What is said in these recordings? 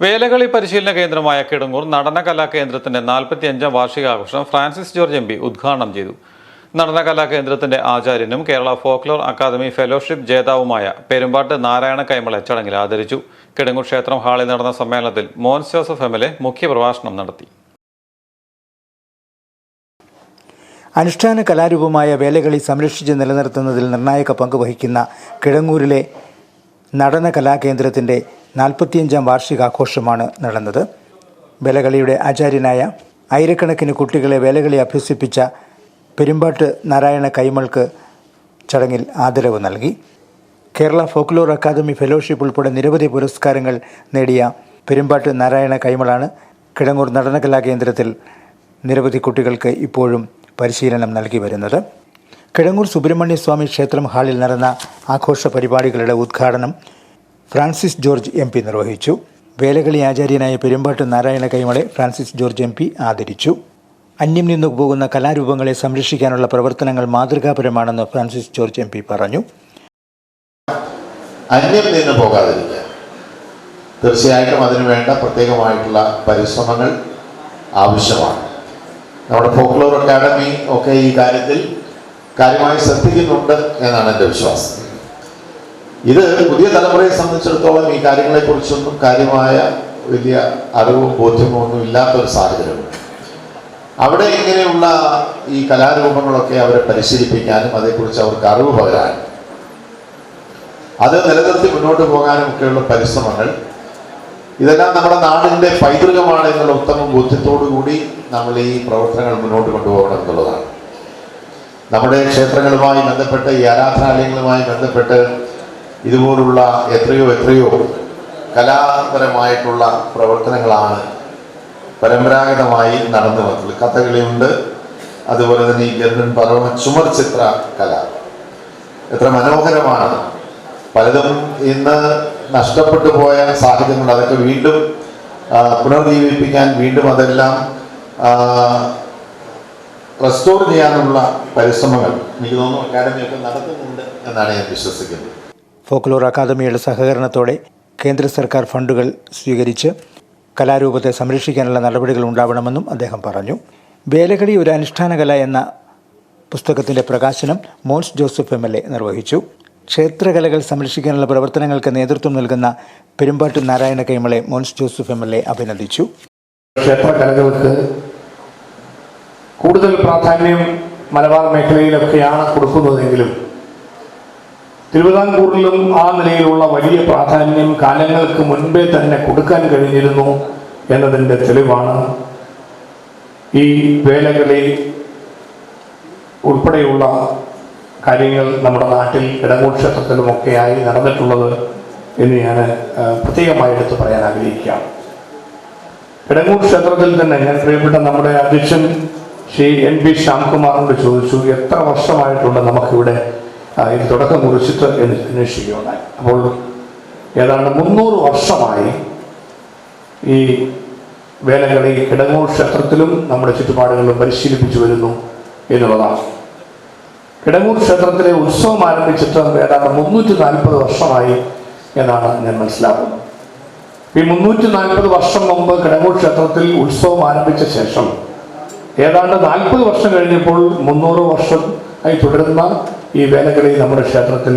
വേലകളി പരിശീലന കേന്ദ്രമായ കിടങ്ങൂർ നടനകലാ കേന്ദ്രത്തിന്റെ നാൽപ്പത്തിയഞ്ചാം വാർഷികാഘോഷം ഫ്രാൻസിസ് ജോർജ് എം പി ഉദ്ഘാടനം ചെയ്തു. നടനകലാ കേന്ദ്രത്തിന്റെ ആചാര്യനും കേരള ഫോക്ലോർ അക്കാദമി ഫെലോഷിപ്പ് ജേതാവുമായ പെരുമ്പാട്ട് നാരായണ കൈമളെ ചടങ്ങിൽ ആദരിച്ചു. കിടങ്ങൂർ ക്ഷേത്രം ഹാളിൽ നടന്ന സമ്മേളനത്തിൽ Mons Joseph M L A മുഖ്യപ്രഭാഷണം നടത്തി. അനുഷ്ഠാന കലാരൂപമായ വേലകളി സംരക്ഷിച്ച് നിലനിർത്തുന്നതിൽ നിർണായക പങ്ക് വഹിക്കുന്ന കിഴങ്ങൂരിലെ നടന കലാകേന്ദ്രത്തിന്റെ നാൽപ്പത്തിയഞ്ചാം വാർഷികാഘോഷമാണ് നടന്നത്. വേലകളിയുടെ ആചാര്യനായ ആയിരക്കണക്കിന് കുട്ടികളെ വേലകളി അഭ്യസിപ്പിച്ച പെരുമ്പാട്ട് നാരായണ കൈമൾക്ക് ചടങ്ങിൽ ആദരവ് നൽകി. കേരള ഫോക്ലോർ അക്കാദമി ഫെലോഷിപ്പ് ഉൾപ്പെടെ നിരവധി പുരസ്കാരങ്ങൾ നേടിയ പെരുമ്പാട്ട് നാരായണ കൈമളാണ് കിടങ്ങൂർ നടനകലാ കേന്ദ്രത്തിൽ നിരവധി കുട്ടികൾക്ക് ഇപ്പോഴും പരിശീലനം നൽകി വരുന്നത്. കിഴങ്ങൂർ സുബ്രഹ്മണ്യ സ്വാമി ക്ഷേത്രം ഹാളിൽ നടന്ന ആഘോഷ പരിപാടികളുടെ ഉദ്ഘാടനം ഫ്രാൻസിസ് ജോർജ് എം പി നിർവഹിച്ചു. വേലകളി ആചാര്യനായ പെരുമ്പാട്ട് നാരായണ കൈമളെ ഫ്രാൻസിസ് ജോർജ് എം പി ആദരിച്ചു. അന്യം നിന്നു പോകുന്ന കലാരൂപങ്ങളെ സംരക്ഷിക്കാനുള്ള പ്രവർത്തനങ്ങൾ മാതൃകാപരമാണെന്ന് ഫ്രാൻസിസ് ജോർജ് എം പി പറഞ്ഞു. അന്യം നിന്ന് പോകാതിരിക്കുക. തീർച്ചയായിട്ടും അതിനു വേണ്ട പ്രത്യേകമായിട്ടുള്ള പരിശ്രമങ്ങൾ ആവശ്യമാണ്. നമ്മുടെ ഫോക്ലോർ അക്കാഡമി ഒക്കെ ഈ കാര്യത്തിൽ കാര്യമായി ശ്രദ്ധിക്കുന്നുണ്ട് എന്നാണ് എന്റെ വിശ്വാസം. ഇത് പുതിയ തലമുറയെ സംബന്ധിച്ചിടത്തോളം ഈ കാര്യങ്ങളെക്കുറിച്ചൊന്നും കാര്യമായ വലിയ അറിവും ബോധ്യമോ ഒന്നും ഇല്ലാത്ത ഒരു സാഹചര്യമാണ് അവിടെ ഇങ്ങനെയുള്ള ഈ കലാരൂപങ്ങളൊക്കെ അവരെ പരിശീലിപ്പിക്കാനും അതേക്കുറിച്ച് അവർക്ക് അറിവ് പകരാനും അത് നിലനിർത്തി മുന്നോട്ട് പോകാനും ഒക്കെയുള്ള പരിശ്രമങ്ങൾ ഇതെല്ലാം നമ്മുടെ നാടിന്റെ പൈതൃകമാണ് എന്നുള്ള ഉത്തമ ബോധ്യത്തോടു കൂടി നമ്മൾ ഈ പ്രവർത്തനങ്ങൾ മുന്നോട്ട് കൊണ്ടുപോകണം എന്നുള്ളതാണ്. നമ്മുടെ ക്ഷേത്രങ്ങളുമായി ബന്ധപ്പെട്ട് ഈ ആരാധനാലയങ്ങളുമായി ബന്ധപ്പെട്ട് ഇതുപോലുള്ള എത്രയോ എത്രയോ കലാപരമായിട്ടുള്ള പ്രവർത്തനങ്ങളാണ് പരമ്പരാഗതമായി നടന്നു വന്നത്. കഥകളിയുണ്ട് അതുപോലെ തന്നെ ഈ ഗരുഡൻ പറവ ചുമർ ചിത്ര കല. എത്ര മനോഹരമാണ്. പലതും ഇന്ന് നഷ്ടപ്പെട്ടു പോയ സാഹചര്യങ്ങൾ അതൊക്കെ വീണ്ടും പുനർജീവിപ്പിക്കാൻ വീണ്ടും അതെല്ലാം റെസ്റ്റോർ ചെയ്യാനുള്ള പരിശ്രമങ്ങൾ എനിക്ക് തോന്നുന്നു അക്കാഡമിയൊക്കെ നടത്തുന്നുണ്ട് എന്നാണ് ഞാൻ വിശ്വസിക്കുന്നത്. ഫോക്ലോർ അക്കാദമിയുടെ സഹകരണത്തോടെ കേന്ദ്ര സർക്കാർ ഫണ്ടുകൾ സ്വീകരിച്ച് കലാരൂപത്തെ സംരക്ഷിക്കാനുള്ള നടപടികൾ ഉണ്ടാവണമെന്നും അദ്ദേഹം പറഞ്ഞു. വേലകളി ഒരു അനുഷ്ഠാന കല എന്ന പുസ്തകത്തിന്റെ പ്രകാശനം Mons Joseph M L A നിർവഹിച്ചു. ക്ഷേത്രകലകൾ സംരക്ഷിക്കാനുള്ള പ്രവർത്തനങ്ങൾക്ക് നേതൃത്വം നൽകുന്ന Perumbattu Narayana കൈമളെ Mons Joseph M L A അഭിനന്ദിച്ചു. ക്ഷേത്രകലകൾക്ക് കൂടുതൽ പ്രാധാന്യം മലബാർ മേഖലയിലൊക്കെയാണ് കൊടുക്കുന്നതെങ്കിലും തിരുവിതാംകൂറിലും ആ നിലയിലുള്ള വലിയ പ്രാധാന്യം കാലങ്ങൾക്ക് മുൻപേ തന്നെ കൊടുക്കാൻ കഴിഞ്ഞിരുന്നു എന്നതിന്റെ തെളിവാണ് ഈ വേലകളി ഉൾപ്പെടെയുള്ള കാര്യങ്ങൾ നമ്മുടെ നാട്ടിൽ ഇടങ്ങൂർ ക്ഷേത്രത്തിലുമൊക്കെയായി നടന്നിട്ടുള്ളത് എന്ന് ഞാൻ പ്രത്യേകമായി എടുത്തു പറയാൻ ആഗ്രഹിക്കുകയാണ്. ഇടങ്ങൂർ ക്ഷേത്രത്തിൽ തന്നെ ഞാൻ പ്രിയപ്പെട്ട നമ്മുടെ അധ്യക്ഷൻ ശ്രീ എൻ പി ശ്യാംകുമാറിനോട് ചോദിച്ചു എത്ര വർഷമായിട്ടുണ്ട് നമുക്കിവിടെ ഇത് തുടക്കം കുറിച്ചിട്ട് എന്ന് അന്വേഷിക്കുകയുണ്ടായി. അപ്പോൾ ഏതാണ്ട് മുന്നൂറ് വർഷമായി ഈ വേലകളി കിടങ്ങൂർ ക്ഷേത്രത്തിലും നമ്മുടെ ചുറ്റുപാടുകളിലും പരിശീലിപ്പിച്ചു വരുന്നു എന്നുള്ളതാണ്. കിടങ്ങൂർ ക്ഷേത്രത്തിലെ ഉത്സവം ആരംഭിച്ചിട്ട് ഏതാണ്ട് മുന്നൂറ്റി നാൽപ്പത് വർഷമായി എന്നാണ് ഞാൻ മനസ്സിലാക്കുന്നത്. ഈ മുന്നൂറ്റി നാൽപ്പത് വർഷം മുമ്പ് കിടങ്ങൂർ ക്ഷേത്രത്തിൽ ഉത്സവം ആരംഭിച്ച ശേഷം ഏതാണ്ട് നാൽപ്പത് വർഷം കഴിഞ്ഞപ്പോൾ മുന്നൂറ് വർഷം ആയി തുടരുന്ന ഈ വേലകളി നമ്മുടെ ക്ഷേത്രത്തിൽ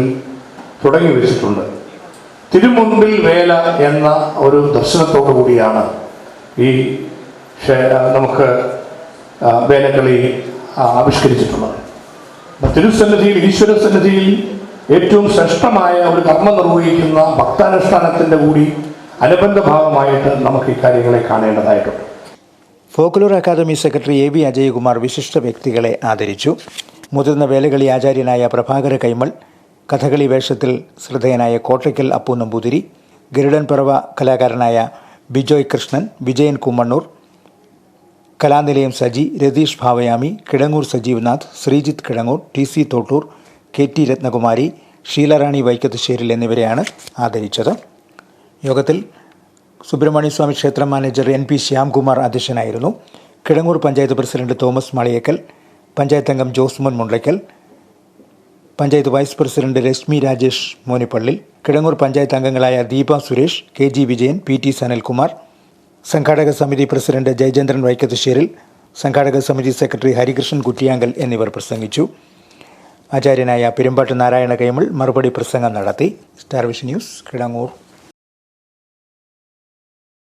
തുടങ്ങി വെച്ചിട്ടുണ്ട്. തിരുമുൻപിൽ വേല എന്ന ഒരു ദർശനത്തോടു കൂടിയാണ് ഈ നമുക്ക് വേലകളി ആവിഷ്കരിച്ചിട്ടുള്ളത്. തിരുസന്നിധിയിൽ ഈശ്വര സന്നിധിയിൽ ഏറ്റവും ശ്രേഷ്ഠമായ ഒരു കർമ്മം നിർവഹിക്കുന്ന ഭക്താനുഷ്ഠാനത്തിന്റെ കൂടി അനുബന്ധ ഭാഗമായിട്ട് നമുക്ക് ഈ കാര്യങ്ങളെ കാണേണ്ടതായിട്ടുണ്ട്. Folklore academy secretary A V Ajayakumar വിശിഷ്ട വ്യക്തികളെ ആദരിച്ചു. മുതിർന്ന വേലകളി ആചാര്യനായ പ്രഭാകര കൈമൾ കഥകളി വേഷത്തിൽ ശ്രദ്ധേയനായ Kottakkal Appu Namboothiri Garudan Parava കലാകാരനായ Bijoy Krishnan Vijayan Kummannoor Kalanilayam Saji Ratheesh Bhavayami Kidangoor Sajeevnath Sreejith Kidangoor T C Thottoor K T Rathnakumari Sheelarani Vaikathusseril എന്നിവരെയാണ് ആദരിച്ചത്. യോഗത്തിൽ സുബ്രഹ്മണ്യ സ്വാമി ക്ഷേത്രം മാനേജർ എൻ പി ശ്യാംകുമാർ അധ്യക്ഷനായിരുന്നു. കിടങ്ങൂർ പഞ്ചായത്ത് പ്രസിഡന്റ് തോമസ് മാളിയേക്കൽ പഞ്ചായത്ത് അംഗം ജോസ്മോൻ മുണ്ടയ്ക്കൽ പഞ്ചായത്ത് വൈസ് പ്രസിഡന്റ് രശ്മി രാജേഷ് മോനിപ്പള്ളി കിടങ്ങൂർ പഞ്ചായത്ത് അംഗങ്ങളായ Deepa Suresh K G Vijayan P T Sanalkumar സംഘാടക സമിതി president Jayachandran വൈക്കത്തുശ്ശേരിൽ സംഘാടക സമിതി സെക്രട്ടറി ഹരികൃഷ്ണൻ കുറ്റിയാങ്കൽ എന്നിവർ പ്രസംഗിച്ചു. ആചാര്യനായ പെരുമ്പാട്ട് നാരായണ കൈമൾ മറുപടി പ്രസംഗം നടത്തി. സ്റ്റാർവിഷ് ന്യൂസ് കിടങ്ങൂർ.